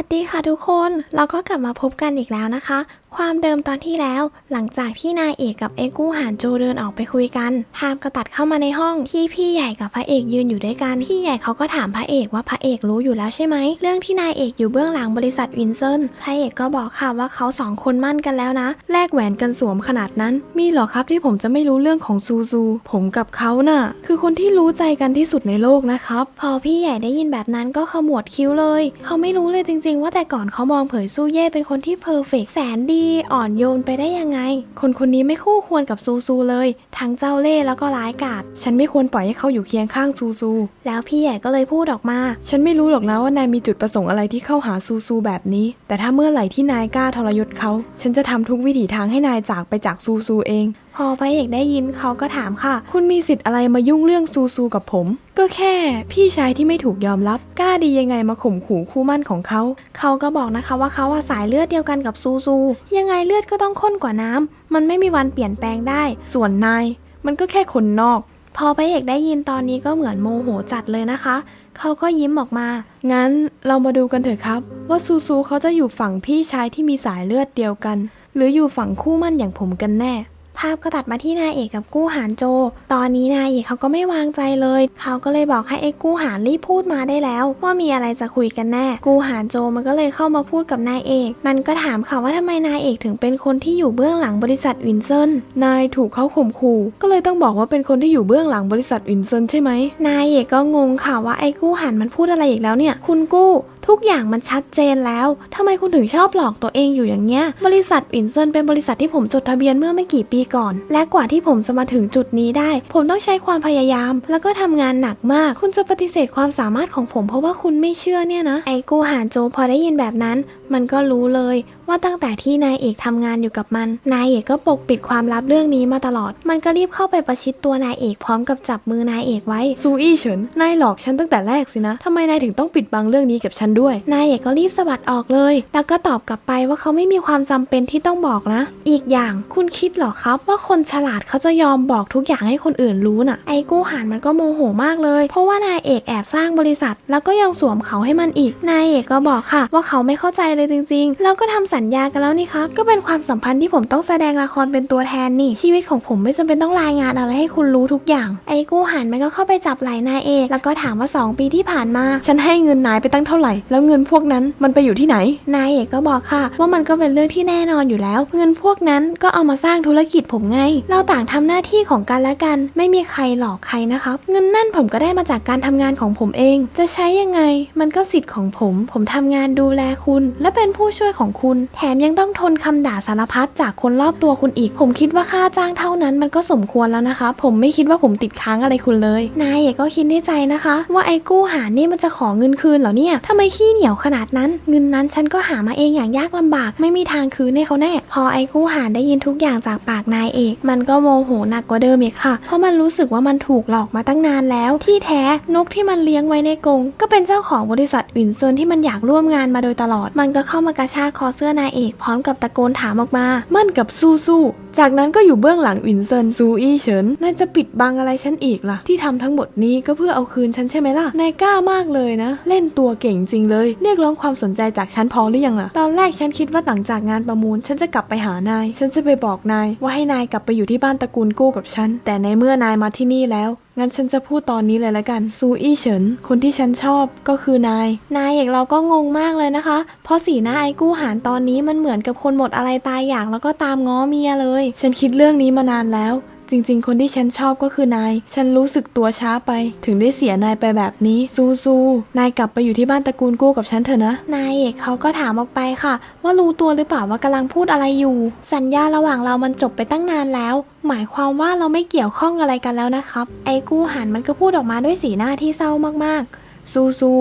วัสดีค่ะทุกคน เราก็กลับมาพบกันอีกแล้วนะคะ ความเดิมตอนที่แล้วหลังจากที่นายเอกกับเอกู้หานโจเดินออกไปคุยกันภาพก็ตัดเข้ามาในห้องที่พี่ใหญ่กับพระเอกยืนอยู่ด้วยกัน พี่ใหญ่เขาก็ถามพระเอกว่าพระเอกรู้อยู่แล้วใช่ไหม เรื่องที่นายเอกอยู่เบื้องหลังบริษัทวินเซนพระเอกก็บอกค่ะว่าเขาสองคนมั่นกันแล้วนะ แลกแหวนกันสวมขนาดนั้น มีหรอครับที่ผมจะไม่รู้เรื่องของซูซู ผมกับเขาน่ะ คือคนที่รู้ใจกันที่สุดในโลกนะครับ พอพี่ใหญ่ได้ยินแบบนั้นก็ขมวดคิ้วเลย เขาไม่รู้เลยจริงๆว่าแต่ก่อนเขามองเผยสู้เย่เป็นคนที่เพอร์เฟกต์แสนดี อ่อนโยนไปได้ยังไง คนคนนี้ไม่คู่ควรกับซูซูเลย ทั้งเจ้าเล่ห์แล้วก็ร้ายกาจฉันไม่ควรปล่อยให้เขาอยู่เคียงข้างซูซู แล้วพี่ใหญ่ก็เลยพูดออกมา ฉันไม่รู้หรอกนะว่านายมีจุดประสงค์อะไรที่เข้าหาซูซูแบบนี้ แต่ถ้าเมื่อไหร่ที่นายกล้าทรยศเขา ฉันจะทำทุกวิถีทางให้นายจากไปจากซูซูเอง พอพระเอกได้ยินเขาก็ถามค่ะ คุณมีสิทธิ์อะไรมายุ่งเรื่องซูซูกับผม ก็แค่พี่ชายที่ไม่ถูกยอมรับ กล้าดียังไงมาข่มขู่คู่มั่นของเขา เขาก็บอกนะคะว่าเขาสายเลือดเดียวกันกับซูซู ยังไงเลือดก็ต้องข้นกว่าน้ำมันไม่มีวันเปลี่ยนแปลงได้ ส่วนนาย มันก็แค่คนนอก พอพระเอกได้ยินตอนนี้ก็เหมือนโมโหจัดเลยนะคะ เขาก็ยิ้มออกมา งั้นเรามาดูกันเถอะครับ ว่าซูซูเขาจะอยู่ฝั่งพี่ชายที่มีสายเลือดเดียวกัน หรืออยู่ฝั่งคู่มั่นอย่างผมกันแน่ ภาพก็ตัดมาที่นายเอกกับกู้หานโจ ตอนนี้นายเอกเขาก็ไม่วางใจเลย เขาก็เลยบอกให้ไอ้กู้หานรีบพูดมาได้แล้ว ว่ามีอะไรจะคุยกันแน่ กู้หานโจมันก็เลยเข้ามาพูดกับนายเอก มันก็ถามค่ะว่าทำไมนายเอกถึงเป็นคนที่อยู่เบื้องหลังบริษัทวินเซนนายถูกเขาข่มขู่ ก็เลยต้องบอกว่าเป็นคนที่อยู่เบื้องหลังบริษัทอินเซนใช่ไหม นายเอกก็งงค่ะว่าไอ้กู้หันมันพูดอะไรอีกแล้วเนี่ย คุณกู้ทุกอย่างมันชัดเจนแล้วทำไมคุณถึงชอบหลอกตัวเองอยู่อย่างเงี้ย บริษัทอินเซนเป็นบริษัทที่ผมจดทะเบียนเมื่อไม่กี่ปีก่อน และกว่าที่ผมจะมาถึงจุดนี้ได้ ผมต้องใช้ความพยายาม แล้วก็ทำงานหนักมาก คุณจะปฏิเสธความสามารถของผมเพราะว่าคุณไม่เชื่อเนี่ยนะ ไอ้กูหานโจพอได้ยินแบบนั้น มันก็รู้เลย ว่าตั้งแต่ที่นายเอกทำงานอยู่กับมัน นายเอกก็ปกปิดความลับเรื่องนี้มาตลอด มันก็รีบเข้าไปประชิดตัวนายเอกพร้อมกับจับมือนายเอกไว้ซูอี้เฉินนายหลอกฉันตั้งแต่แรกสินะทำไมนายถึงต้องปิดบังเรื่องนี้กับฉันด้วย นายเอกก็รีบสะบัดออกเลย แล้วก็ตอบกลับไปว่าเขาไม่มีความจำเป็นที่ต้องบอกนะ อีกอย่างคุณคิดเหรอครับ ว่าคนฉลาดเขาจะยอมบอกทุกอย่างให้คนอื่นรู้น่ะ ไอ้กู้หานมันก็โมโหมากเลย เพราะว่านายเอกแอบสร้างบริษัท แล้วก็ยังสวมเขาให้มันอีก นายเอกก็บอกค่ะ ว่าเขาไม่เข้าใจเลยจริง ๆ แล้วก็ทำสัญญากันแล้วนี่ครับก็เป็นความสัมพันธ์ที่ผมต้องแสดงละครเป็นตัวแทนนี่ ชีวิตของผมไม่จำเป็นต้องรายงานอะไรให้คุณรู้ทุกอย่าง ไอ้กู้หานมันก็เข้าไปจับไหล่นายเอกแล้วก็ถามว่าสองปีที่ผ่านมา ฉันให้เงินนายไปตั้งเท่าไหร่ แล้วเงินพวกนั้นมันไปอยู่ที่ไหน นายเอกก็บอกค่ะ ว่ามันก็เป็นเรื่องที่แน่นอนอยู่แล้ว เงินพวกนั้นก็เอามาสร้างธุรกิจผมไง เราต่างทำหน้าที่ของกันและกัน ไม่มีใครหลอกใครนะครับ เงินนั่นผมก็ได้มาจากการทำงานของผมเอง จะใช้ยังไง มันก็สิทธิ์ของผม ผมทำงานดูแลคุณ และเป็นผู้ช่วยของคุณแถมยังต้องทนคำด่าสารพัดจากคนรอบตัวคุณอีก ผมคิดว่าค่าจ้างเท่านั้นมันก็สมควรแล้วนะคะ ผมไม่คิดว่าผมติดค้างอะไรคุณเลย นายเอกก็คิดในใจนะคะ ว่าไอ้กู้หานี่มันจะขอเงินคืนเหรอเนี่ยทำไมขี้เหนียวขนาดนั้น เงินนั้นฉันก็หามาเองอย่างยากลำบาก ไม่มีทางคืนให้เขาแน่ พอไอ้กู้หาได้ยินทุกอย่างจากปากนายเอก มันก็โมโหหนักกว่าเดิมอีกค่ะ เพราะมันรู้สึกว่ามันถูกหลอกมาตั้งนานแล้ว ที่แท้นกที่มันเลี้ยงไว้ในกรงก็เป็นเจ้าของบริษัทวินเซนที่มันอยากร่วมงานมาโดยตลอด มันก็เข้ามากระชากคอเสื้อนายเอกพร้อมกับตะโกนถามออกมา มั่นกับซูซูจากนั้นก็อยู่เบื้องหลังอินเซินซูอี้เฉินนายจะปิดบังอะไรฉันอีกล่ะ ที่ทำทั้งหมดนี้ก็เพื่อเอาคืนฉันใช่ไหมล่ะ นายกล้ามากเลยนะ เล่นตัวเก่งจริงเลย เรียกร้องความสนใจจากฉันพอหรือยังล่ะ ตอนแรกฉันคิดว่าหลังจากงานประมูล ฉันจะกลับไปหานาย ฉันจะไปบอกนายว่าให้นายกลับไปอยู่ที่บ้านตระกูลกู้กับฉัน แต่ในเมื่อนายมาที่นี่แล้ว งั้นฉันจะพูดตอนนี้เลยละกัน ซูอี้เฉิน คนที่ฉันชอบก็คือนาย นายเอกเราก็งงมากเลยนะคะ เพราะสีหน้าไอ้กู้หารตอนนี้มันเหมือนกับคนหมดอะไรตายอยากแล้วก็ตามง้อเมียเลย ฉันคิดเรื่องนี้มานานแล้ว จริง ๆ คนที่ฉันชอบก็คือนาย ฉันรู้สึกตัวช้าไป ถึงได้เสียนายไปแบบนี้ซูซูนายกลับไปอยู่ที่บ้านตระกูลกู้กับฉันเถอะนะ นายเอกเขาก็ถามออกไปค่ะ ว่ารู้ตัวหรือเปล่าว่ากำลังพูดอะไรอยู่ สัญญาระหว่างเรามันจบไปตั้งนานแล้ว หมายความว่าเราไม่เกี่ยวข้องอะไรกันแล้วนะครับ ไอ้กู้หันมันก็พูดออกมาด้วยสีหน้าที่เศร้ามากๆ ซูซู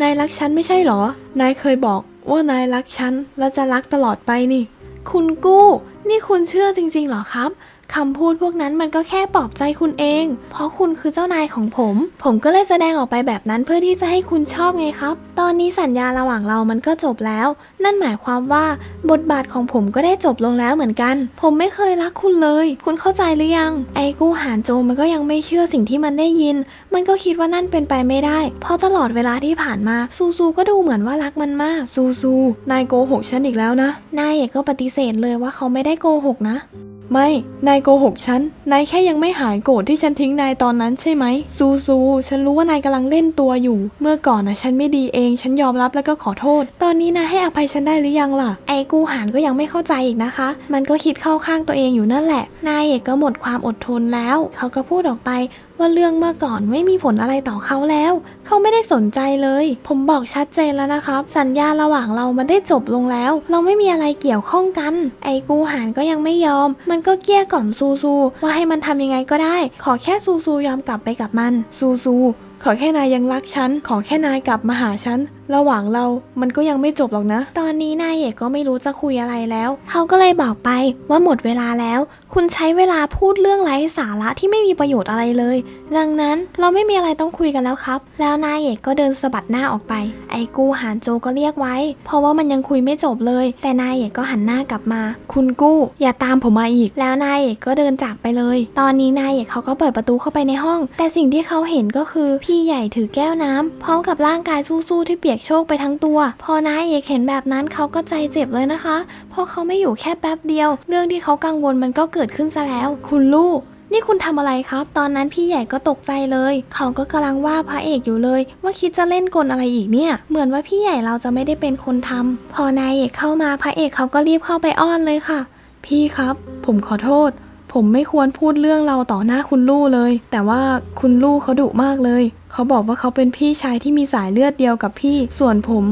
นายรักฉันไม่ใช่เหรอ นายเคยบอกว่านายรักฉันและจะรักตลอดไปนี่ คุณกู้ นี่คุณเชื่อจริงๆเหรอครับ คำพูดพวกนั้นมันก็แค่ปลอบใจคุณเอง เพราะคุณคือเจ้านายของผม ผมก็เลยแสดงออกไปแบบนั้นเพื่อที่จะให้คุณชอบไงครับ ตอนนี้สัญญาระหว่างเรามันก็จบแล้ว นั่นหมายความว่าบทบาทของผมก็ได้จบลงแล้วเหมือนกัน ผมไม่เคยรักคุณเลย คุณเข้าใจหรือยัง ไอ้กู้หานโจมันก็ยังไม่เชื่อสิ่งที่มันได้ยิน มันก็คิดว่านั่นเป็นไปไม่ได้ เพราะตลอดเวลาที่ผ่านมาซูซูก็ดูเหมือนว่ารักมันมาก ซูซู นายโกหกฉันอีกแล้วนะ นายเอกก็ปฏิเสธเลยว่าเขาไม่ได้โกหกนะ ไม่ นายโกหกฉัน นายแค่ยังไม่หายโกรธที่ฉันทิ้งนายตอนนั้นใช่ไหม ซูซู ฉันรู้ว่านายกำลังเล่นตัวอยู่ เมื่อก่อนนะฉันไม่ดีเอง ฉันยอมรับแล้วก็ขอโทษ ตอนนี้นายให้อภัยฉันได้หรือยังล่ะ ไอ้กูหานก็ยังไม่เข้าใจอีกนะคะ มันก็คิดเข้าข้างตัวเองอยู่นั่นแหละ นายเอกก็หมดความอดทนแล้ว เขาก็พูดออกไป ว่าเรื่องเมื่อก่อนไม่มีผลอะไรต่อเขาแล้ว เขาไม่ได้สนใจเลย ผมบอกชัดเจนแล้วนะครับ สัญญาระหว่างเรามันได้จบลงแล้ว เราไม่มีอะไรเกี่ยวข้องกัน ไอ้กูหานก็ยังไม่ยอม มันก็เกลี้ยกล่อมซูซู ว่าให้มันทำยังไงก็ได้ ขอแค่ซูซูยอมกลับไปกับมัน ซูซู ขอแค่นายยังรักฉัน ขอแค่นายกลับมาหาฉัน ระหว่างเรามันก็ยังไม่จบหรอกนะ ตอนนี้นายเอกก็ไม่รู้จะคุยอะไรแล้ว เขาก็เลยบอกไปว่าหมดเวลาแล้ว คุณใช้เวลาพูดเรื่องไร้สาระที่ไม่มีประโยชน์อะไรเลย ดังนั้นเราไม่มีอะไรต้องคุยกันแล้วครับ แล้วนายเอกก็เดินสะบัดหน้าออกไป ไอ้กูหานโจก็เรียกไว้ เพราะว่ามันยังคุยไม่จบเลย แต่นายเอกก็หันหน้ากลับมา คุณกู้ อย่าตามผมมาอีก แล้วนายเอกก็เดินจากไปเลย ตอนนี้นายเอกเขาก็เปิดประตูเข้าไปในห้อง แต่สิ่งที่เขาเห็นก็คือพี่ใหญ่ถือแก้วน้ำพร้อมกับร่างกายสู้ๆที่เปียกโชกไปทั้งตัว พอนายเอกเห็นแบบนั้นเขาก็ใจเจ็บเลยนะคะเพราะเขาไม่อยู่แค่แป๊บเดียว เรื่องที่เขากังวลมันก็เกิดขึ้นซะแล้ว คุณลูกนี่คุณทำอะไรครับ ตอนนั้นพี่ใหญ่ก็ตกใจเลย เขาก็กำลังว่าพระเอกอยู่เลย ว่าคิดจะเล่นกลอะไรอีกเนี่ย เหมือนว่าพี่ใหญ่เราจะไม่ได้เป็นคนทำพอนายเอกเข้ามาพระเอกเขาก็รีบเข้าไปอ้อนเลยค่ะ พี่ครับ ผมขอโทษ ผมไม่ควรพูดเรื่องเราต่อหน้าคุณลู่เลย แต่ว่าคุณลู่เขาดุมากเลย เขาบอกว่าเขาเป็นพี่ชายที่มีสายเลือดเดียวกับพี่ ส่วนผม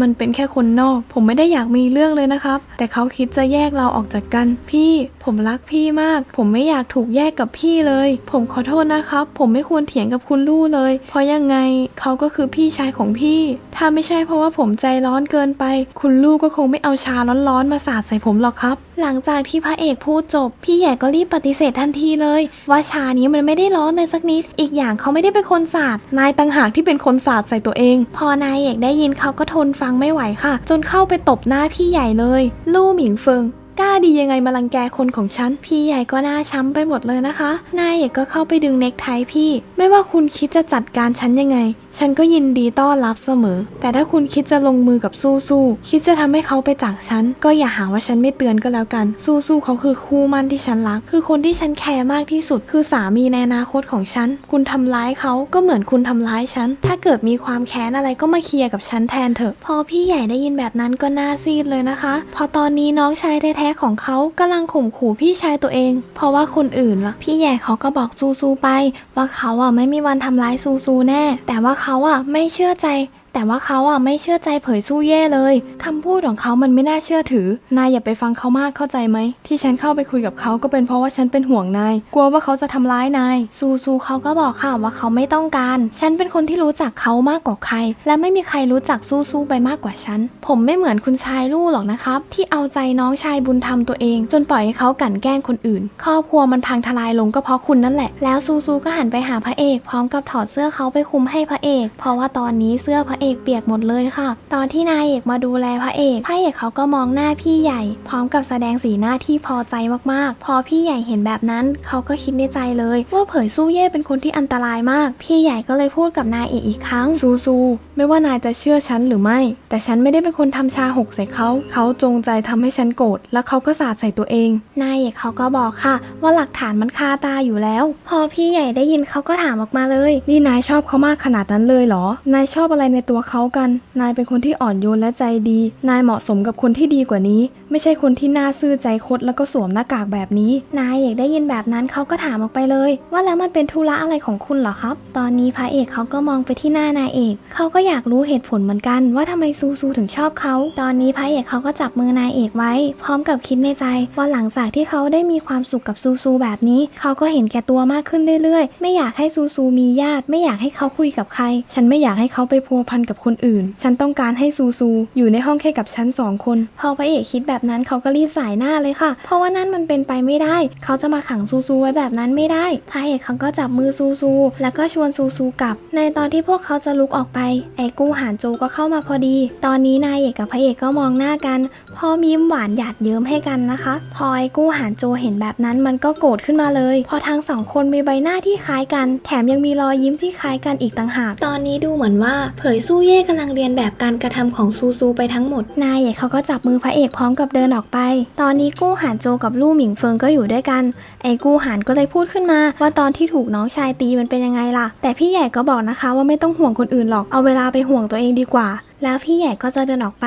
มันเป็นแค่คนนอก ผมไม่ได้อยากมีเรื่องเลยนะครับ แต่เขาคิดจะแยกเราออกจากกัน พี่ ผมรักพี่มาก ผมไม่อยากถูกแยกกับพี่เลย ผมขอโทษนะครับ ผมไม่ควรเถียงกับคุณลู่เลย เพราะยังไงเขาก็คือพี่ชายของพี่ ถ้าไม่ใช่เพราะว่าผมใจร้อนเกินไป คุณลู่ก็คงไม่เอาชาร้อนๆมาสาดใส่ผมหรอกครับหลังจากที่พระเอกพูดจบ พี่ใหญ่ก็รีบปฏิเสธทันทีเลย ว่าชานี้มันไม่ได้ร้อนเลยสักนิด อีกอย่างเขาไม่ได้เป็นคนสาดนายต่างหากที่เป็นคนสาดใส่ตัวเอง พอนายเอกได้ยินเขาก็ทนฟังไม่ไหวค่ะ จนเข้าไปตบหน้าพี่ใหญ่เลย ลู่หมิงเฟิงกล้าดียังไงมารังแกคนของฉัน พี่ใหญ่ก็หน้าช้ำไปหมดเลยนะคะ นายเอกก็เข้าไปดึงเน็กไทพี่ ไม่ว่าคุณคิดจะจัดการฉันยังไง ฉันก็ยินดีต้อนรับเสมอ แต่ถ้าคุณคิดจะลงมือกับสู้สู้คิดจะทำให้เขาไปจากฉัน ก็อย่าหาว่าฉันไม่เตือนก็แล้วกัน สู้สู้เขาคือคู่มั่นที่ฉันรัก คือคนที่ฉันแคร์มากที่สุด คือสามีในอนาคตของฉัน คุณทำร้ายเขาก็เหมือนคุณทำร้ายฉัน ถ้าเกิดมีความแค้นอะไรก็มาเคลียร์กับฉันแทนเถอะ พอพี่ใหญ่ได้ยินแบบนั้นก็น้าซีดเลยนะคะ พอตอนนี้น้องชายแท้ๆของเขากำลังข่มขู่พี่ชายตัวเอง เพราะว่าคนอื่นล่ะ พี่ใหญ่เขาก็บอกซูซูไป ว่าเขาอะไม่มีวันทำร้ายซูซูแน่ แต่ว่าเขาอะไม่เชื่อใจ แต่ว่าเขาอะไม่เชื่อใจเผยสู้เย่เลยคำพูดของเขามันไม่น่าเชื่อถือ นายอย่าไปฟังเขามากเข้าใจไหม ที่ฉันเข้าไปคุยกับเขาก็เป็นเพราะว่าฉันเป็นห่วงนาย กลัวว่าเขาจะทำร้ายนาย ซูซูเขาก็บอกค่ะว่าเขาไม่ต้องการ ฉันเป็นคนที่รู้จักเขามากกว่าใคร และไม่มีใครรู้จักซูซูไปมากกว่าฉัน ผมไม่เหมือนคุณชายลู่หรอกนะครับ ที่เอาใจน้องชายบุญธรรมตัวเอง จนปล่อยให้เขากลั่นแกล้งคนอื่น ครอบครัวมันพังทลายลงก็เพราะคุณนั่นแหละ แล้วซูซูก็หันไปหาพระเอก พร้อมกับถอดเสื้อเขาไปคุมให้พระเอก เพราะว่าตอนนี้เสื้อพระเอกเอกเปียกหมดเลยค่ะ ตอนที่นายเอกมาดูแลพระเอกพระเอกเขาก็มองหน้าพี่ใหญ่ พร้อมกับแสดงสีหน้าที่พอใจมากๆ พอพี่ใหญ่เห็นแบบนั้นเขาก็คิดในใจเลย ว่าเผยสู้เย่เป็นคนที่อันตรายมาก พี่ใหญ่ก็เลยพูดกับนายเอกอีกครั้งซูซูไม่ว่านายจะเชื่อฉันหรือไม่ แต่ฉันไม่ได้เป็นคนทำชาหกใส่เขาเขาจงใจทำให้ฉันโกรธแล้วเขาก็สาดใส่ตัวเอง นายเอกเขาก็บอกค่ะ ว่าหลักฐานมันคาตาอยู่แล้ว พอพี่ใหญ่ได้ยินเขาก็ถามออกมาเลย นี่นายชอบเขามากขนาดนั้นเลยเหรอนายชอบอะไรในตัวเขากัน นายเป็นคนที่อ่อนโยนและใจดี นายเหมาะสมกับคนที่ดีกว่านี้ ไม่ใช่คนที่หน้าซื่อใจคดแล้วก็สวมหน้ากากแบบนี้ นายเอกได้ยินแบบนั้นเขาก็ถามออกไปเลย ว่าแล้วมันเป็นธุระอะไรของคุณเหรอครับ ตอนนี้พระเอกเขาก็มองไปที่หน้านายเอกเขาก็อยากรู้เหตุผลเหมือนกัน ว่าทำไมซูซูถึงชอบเขา ตอนนี้พระเอกเขาก็จับมือนายเอกไว้ พร้อมกับคิดในใจ ว่าหลังจากที่เขาได้มีความสุขกับซูซูแบบนี้ เขาก็เห็นแก่ตัวมากขึ้นเรื่อยๆ ไม่อยากให้ซูซูมีญาติ ไม่อยากให้เขาคุยกับใคร ฉันไม่อยากให้เขาไปพัวพันกับคนอื่น ฉันต้องการให้ซูซู อยู่ในห้องแค่กับฉันสองคน พอพระเอกคิดแบบนั้นเขาก็รีบสายหน้าเลยค่ะ เพราะว่านั่นมันเป็นไปไม่ได้ เขาจะมาขังซูซูไว้แบบนั้นไม่ได้ พระเอกเขาก็จับมือซูซู แล้วก็ชวนซูซูกลับ ในตอนที่พวกเขาจะลุกออกไป ไอ้กู้หานโจก็เข้ามาพอดี ตอนนี้นายเอกกับพระเอกก็มองหน้ากัน พอมยิ้มหวานหยาดเยิ้มให้กันนะคะ พอไอ้กู้หานโจเห็นแบบนั้นมันก็โกรธขึ้นมาเลย พอทั้งสองคนมีใบหน้าที่คล้ายกัน แถมยังมีรอยยิ้มที่คล้ายกันอีกต่างหาก ตอนนี้ดูเหมือนว่าเผยสู้เย่กำลังเรียนแบบการกระทำของซูซูไปทั้งหมด นายเอกเขาก็จับมือพระเอกพร้อมกับเดินออกไป ตอนนี้กู้หานโจกับลู่หมิงเฟิงก็อยู่ด้วยกัน ไอ้กู้หานก็เลยพูดขึ้นมา ว่าตอนที่ถูกน้องชายตีมันเป็นยังไงล่ะ แต่พี่ใหญ่ก็บอกนะคะว่าไม่ต้องห่วงคนอื่นหรอก เอาเวลาไปห่วงตัวเองดีกว่า แล้วพี่ใหญ่ก็จะเดินออกไป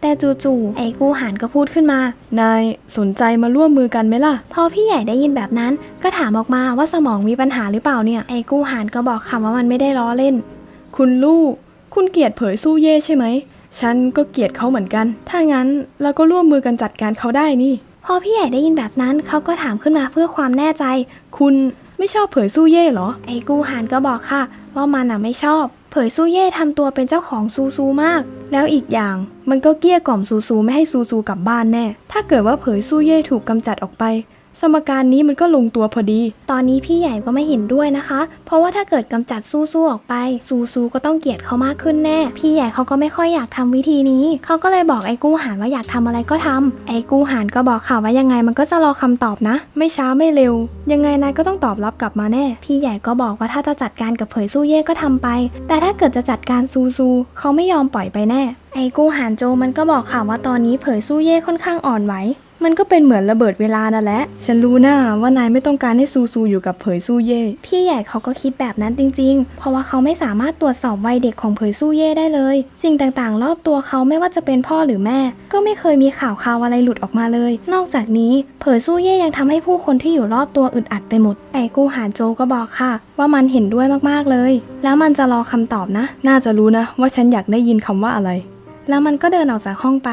แต่จู่ๆไอ้กู้หานก็พูดขึ้นมา นายสนใจมาร่วมมือกันไหมล่ะ พอพี่ใหญ่ได้ยินแบบนั้น ก็ถามออกมาว่าสมองมีปัญหาหรือเปล่าเนี่ย ไอ้กู้หานก็บอกคำว่ามันไม่ได้ล้อเล่น คุณลูก คุณเกลียดเผยสู้เย่ใช่ไหม ฉันก็เกลียดเขาเหมือนกัน ถ้างั้นเราก็ร่วมมือกันจัดการเขาได้นี่ พอพี่ใหญ่ได้ยินแบบนั้นเขาก็ถามขึ้นมาเพื่อความแน่ใจ คุณไม่ชอบเผยสู้เย่เหรอ ไอ้กู้หานก็บอกค่ะ ว่ามันอะไม่ชอบ เผยซูเย่ทำตัวเป็นเจ้าของซูซูมาก แล้วอีกอย่างมันก็เกลี้ยกล่อมซูซูไม่ให้ซูซูกลับบ้านแน่ ถ้าเกิดว่าเผยสู้เย่ถูกกำจัดออกไป สมการนี้มันก็ลงตัวพอดี ตอนนี้พี่ใหญ่ก็ไม่เห็นด้วยนะคะ เพราะว่าถ้าเกิดกำจัดซูซูออกไปซูซูก็ต้องเกลียดเขามากขึ้นแน่ พี่ใหญ่เขาก็ไม่ค่อยอยากทำวิธีนี้ เขาก็เลยบอกไอ้กู้หานว่าอยากทำอะไรก็ทำไอ้กู้หานก็บอกค่ะว่ายังไงมันก็จะรอคำตอบนะ ไม่ช้าไม่เร็ว ยังไงนายก็ต้องตอบรับกลับมาแน่ พี่ใหญ่ก็บอกว่าถ้าจะจัดการกับเผยซูเย่ก็ทำไป แต่ถ้าเกิดจะจัดการซูซูเขาไม่ยอมปล่อยไปแน่ ไอ้กู้หานโจมันก็บอกค่ะว่าตอนนี้เผยซูเย่ค่อนข้างอ่อนไหว มันก็เป็นเหมือนระเบิดเวลานั่นแหละ ฉันรู้นะว่านายไม่ต้องการให้ซูซูอยู่กับเผยสู้เย่ พี่ใหญ่เขาก็คิดแบบนั้นจริงๆ เพราะว่าเขาไม่สามารถตรวจสอบวัยเด็กของเผยสู้เย่ได้เลย สิ่งต่างๆ รอบตัวเขาไม่ว่าจะเป็นพ่อหรือแม่ ก็ไม่เคยมีข่าวข่าวอะไรหลุดออกมาเลย นอกจากนี้เผยสู้เย่ยังทำให้ผู้คนที่อยู่รอบตัวอึดอัดไปหมด ไอ้กูหานโจก็บอกค่ะ ว่ามันเห็นด้วยมากๆเลย แล้วมันจะรอคำตอบนะ น่าจะรู้นะ ว่าฉันอยากได้ยินคำว่าอะไร แล้วมันก็เดินออกจากห้องไป